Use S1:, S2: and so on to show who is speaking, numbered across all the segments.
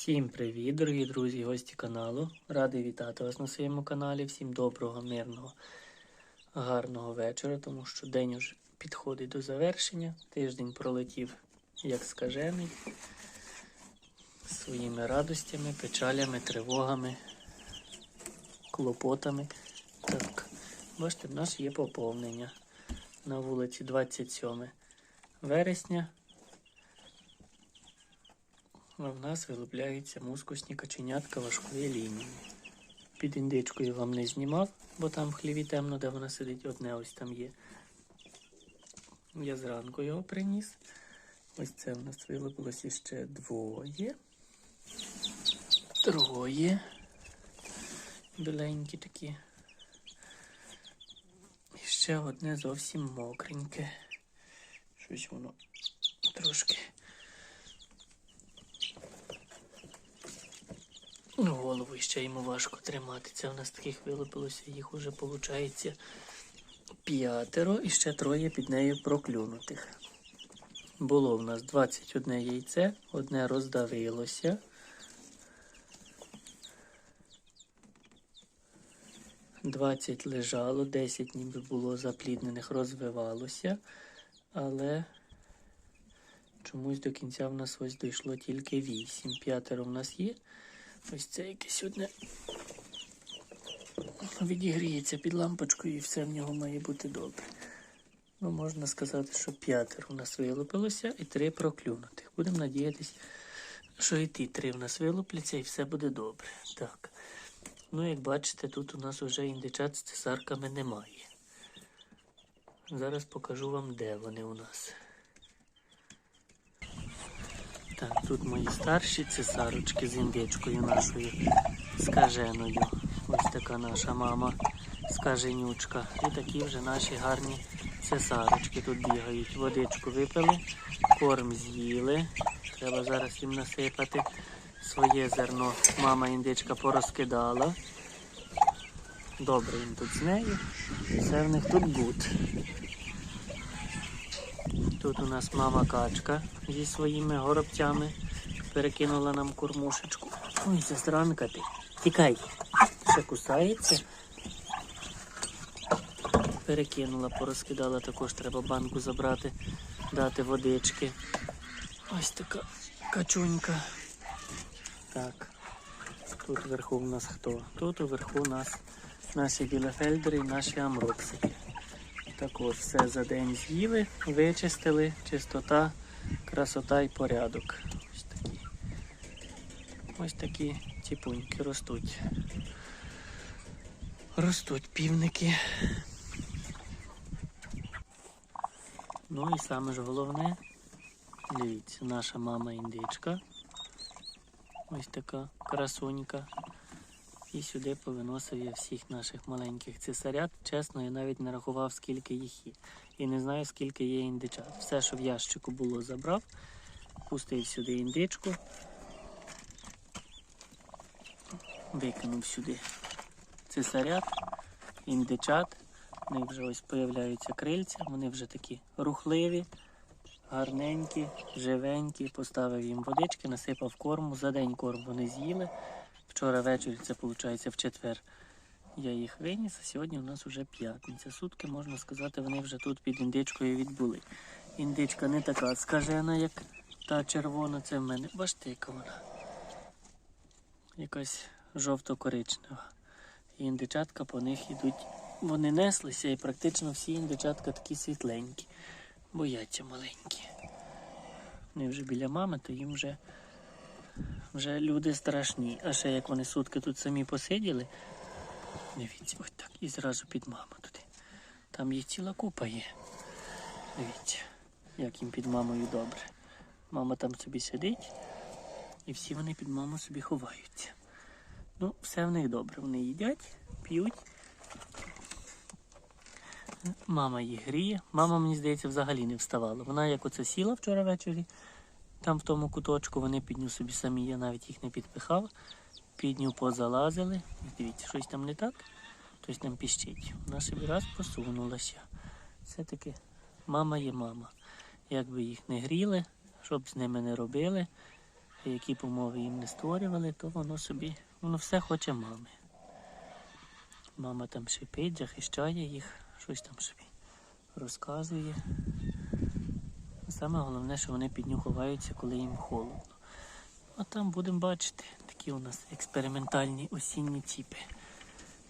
S1: Всім привіт, дорогі друзі, гості каналу. Радий вітати вас на своєму каналі. Всім доброго, мирного, гарного вечора, тому що день уже підходить до завершення. Тиждень пролетів як скажений. Своїми радостями, печалями, тривогами, клопотами. Так, бачите, в нас є поповнення на вулиці 27 вересня. В нас вилупляються мускусні каченятка важкої лінії. Під індичкою вам не знімав, бо там в хліві темно, де вона сидить, одне ось там є. Я зранку його приніс. Ось це в нас вилупилося ще двоє. Троє. Біленькі такі. І ще одне зовсім мокреньке. Щось воно трошки. Ну, голову ще йому важко тримати. Це в нас таких вилупилося, їх уже виходить п'ятеро і ще троє під нею проклюнутих. Було в нас 21 яйце, одне роздавилося. Двадцять лежало, 10 ніби було запліднених, розвивалося, але чомусь до кінця в нас ось дійшло тільки 8. П'ятеро в нас є. Ось це якесь одне відігріється під лампочкою і все в нього має бути добре. Ну, можна сказати, що п'ятеро у нас вилупилося і три проклюнутих. Будемо надіятися, що і ті три в нас вилупляться і все буде добре. Так. Ну, як бачите, тут у нас вже індичат з цесарками немає. Зараз покажу вам, де вони у нас. Так, тут мої старші цесарочки з індичкою нашою скаженою. Ось така наша мама скаженючка. І такі вже наші гарні цесарочки тут бігають. Водичку випили, корм з'їли. Треба зараз їм насипати своє зерно. Мама індичка порозкидала. Добре їм тут з нею. Все в них тут гуд. Тут у нас мама качка зі своїми горобцями перекинула нам кормушечку. Ой, сестранка ти. Тікай. Ще кусається. Перекинула, порозкидала, також треба банку забрати, дати водички. Ось така качунька. Так. Тут вверху у нас хто? Тут уверху у нас наші білефельдери і наші амроксики. Також все за день з'їли, вичистили, чистота, красота і порядок. Ось такі. Ось такі тіпуньки ростуть. Ростуть півники. Ну і саме ж головне, дивіться, наша мама індичка. Ось така красунька. І сюди повиносив я всіх наших маленьких цесарят. Чесно, я навіть не рахував, скільки їх є. І не знаю, скільки є індичат. Все, що в ящику було, забрав, пустив сюди індичку, викинув сюди цесарят, індичат. В них вже ось появляються крильця, вони вже такі рухливі, гарненькі, живенькі. Поставив їм водички, насипав корму. За день корм вони з'їли. Вчора ввечері, це виходить в четвер. Я їх виніс, а сьогодні у нас вже п'ятниця. Сутки, можна сказати, вони вже тут під індичкою відбули. Індичка не така скажена, як та червона. Це в мене. Бачите, яка вона. Якась жовто-коричнева. І індичатка по них йдуть. Вони неслися і практично всі індичатка такі світленькі. Бояться маленькі. Вони вже біля мами, то їм вже вже люди страшні. А ще як вони сутки тут самі посиділи, дивіться, ось так, і зразу під маму туди. Там їх ціла купа є. Дивіться, як їм під мамою добре. Мама там собі сидить, і всі вони під маму собі ховаються. Ну, все в них добре. Вони їдять, п'ють. Мама їх гріє. Мама, мені здається, взагалі не вставала. Вона як оце сіла вчора ввечері. Там в тому куточку вони підню собі самі, я навіть їх не підпихав. Підню позалазили. Дивіться, щось там не так, хтось там піщить. Вона собі раз посунулася. Все-таки мама є мама. Як би їх не гріли, щоб з ними не робили, які б умови їм не створювали, то воно собі, воно все хоче мами. Мама там шипить, захищає їх, щось там собі розказує. Саме головне, що вони під нього ховаються, коли їм холодно. А там будемо бачити такі у нас експериментальні осінні ціпи.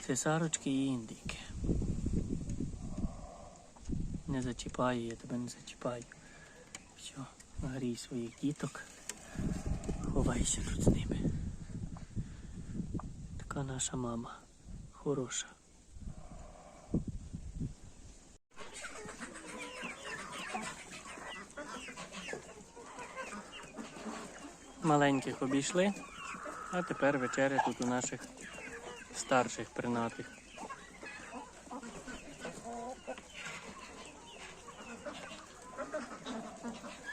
S1: Цесарочки і індики. Не зачіпаю, я тебе не зачіпаю. Все, грій своїх діток. Ховайся тут з ними. Така наша мама. Хороша. Маленьких обійшли, а тепер вечеря тут у наших старших принатих.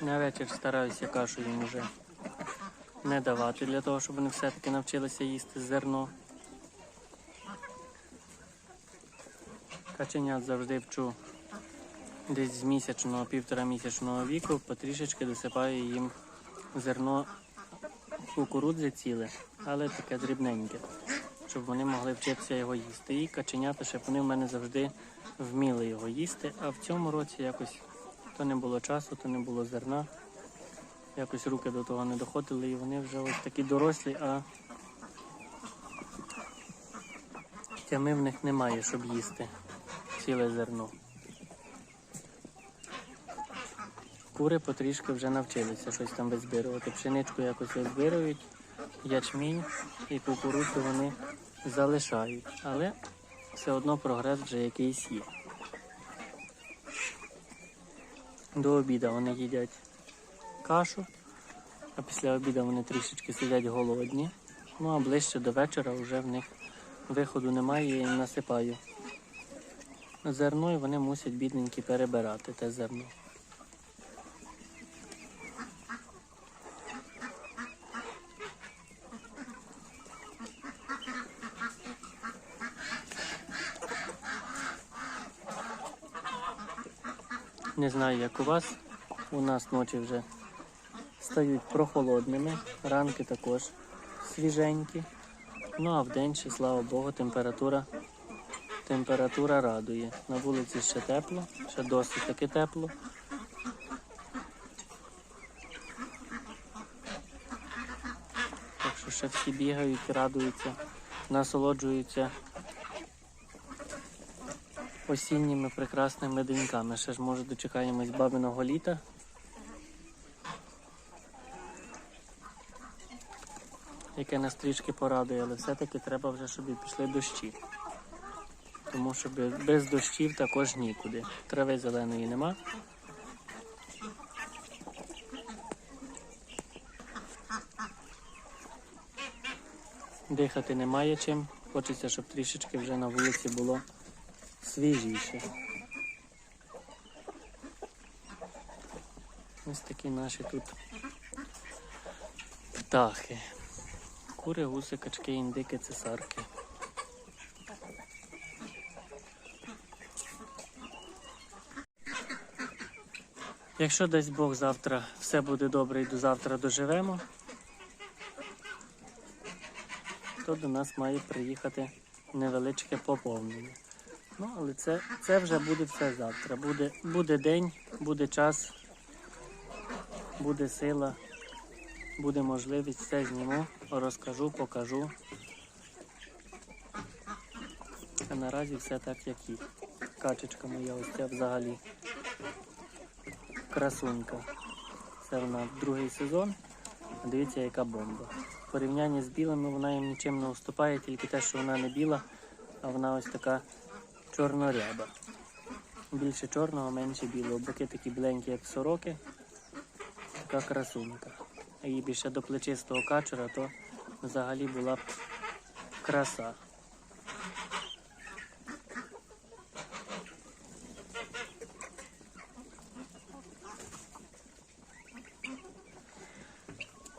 S1: На вечір стараюся кашу їм уже не давати для того, щоб вони все-таки навчилися їсти зерно. Каченят завжди вчу десь з місячного, півтора місячного віку, потрішечки досипаю їм зерно кукурудзи ціле, але таке дрібненьке, щоб вони могли вчитися його їсти. І каченята, щоб вони в мене завжди вміли його їсти, а в цьому році якось то не було часу, то не було зерна. Якось руки до того не доходили, і вони вже ось такі дорослі, а тями в них немає, щоб їсти ціле зерно. Кури потрішки вже навчилися щось там визбирувати. Пшеничку якось визбирують, ячмінь і кукурудзу вони залишають, але все одно прогрес вже якийсь є. До обіду вони їдять кашу, а після обіду вони трішечки сидять голодні. Ну а ближче до вечора вже в них виходу немає, я їм насипаю зерно і вони мусять бідненькі перебирати те зерно. Не знаю, як у вас. У нас ночі вже стають прохолодними, ранки також свіженькі. Ну а вдень ще, слава Богу, температура, температура радує. На вулиці ще тепло, ще досить таки тепло. Так що ще всі бігають, радуються, насолоджуються осінніми прекрасними деньками. Ще ж може дочекаємось бабиного літа. Яке нас трішки порадує, але все-таки треба вже, щоб пішли дощі. Тому що без дощів також нікуди. Трави зеленої нема. Дихати немає чим. Хочеться, щоб трішечки вже на вулиці було свіжіше. Ось такі наші тут птахи. Кури, гуси, качки, індики, цесарки. Якщо дасть Бог завтра все буде добре і до завтра доживемо, то до нас має приїхати невеличке поповнення. Ну, але це, це вже буде все завтра. Буде, буде день, буде час, буде сила, буде можливість, все зніму, розкажу, покажу. А наразі все так, як є. Качечка моя ось ця взагалі красунька. Це вона другий сезон. Дивіться, яка бомба. В порівнянні з білими вона їм нічим не уступає, тільки те, що вона не біла, а вона ось така чорноряба. Більше чорного, менше білого. Боки такі біленькі, як сороки. Така красунька. А їй більше до плечистого качура, то взагалі була б краса.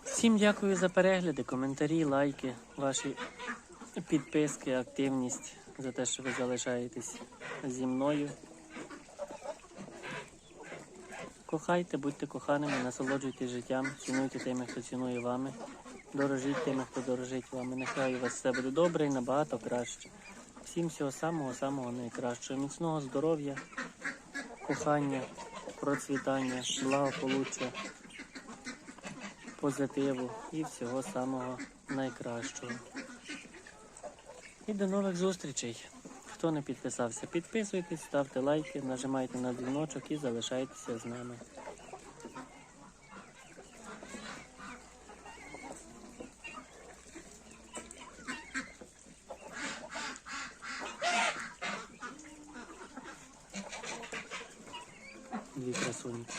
S1: Всім дякую за перегляди, коментарі, лайки, ваші підписки, активність за те, що ви залишаєтесь зі мною. Кохайте, будьте коханими, насолоджуйтесь життям, цінуйте тими, хто цінує вами. Дорожіть тими, хто дорожить вами. Нехай у вас все буде добре і набагато краще. Всім всього самого самого найкращого. Міцного здоров'я, кохання, процвітання, благополуччя, позитиву і всього самого найкращого. І до нових зустрічей. Хто не підписався, підписуйтесь, ставте лайки, нажимайте на дзвіночок і залишайтеся з нами. Дві красуньки.